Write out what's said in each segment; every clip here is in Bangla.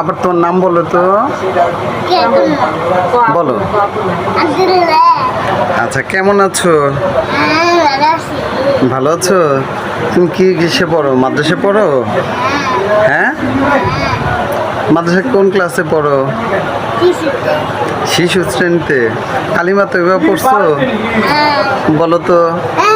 আবার তোমার নাম বলো তো। বলো। আচ্ছা কেমন আছো? ভালো আছো? তুমি কি কিসে পড়ো? মাদ্রাসে পড়ো? হ্যাঁ? মাদ্রাসা কোন ক্লাসে পড়ো? শিশু শ্রেণীতে। কালিমা তো এবার পড়ছো? বলো তো।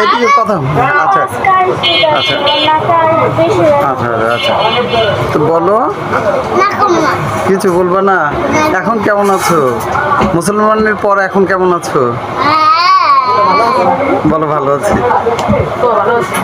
এদিকে কথা আচ্ছা। আচ্ছা। আচ্ছা আচ্ছা তো বলো। কিছু বলব না? এখন কেমন আছো? মুসলমানের পর এখন কেমন আছো? বলো ভালো আছি। ভালো আছে।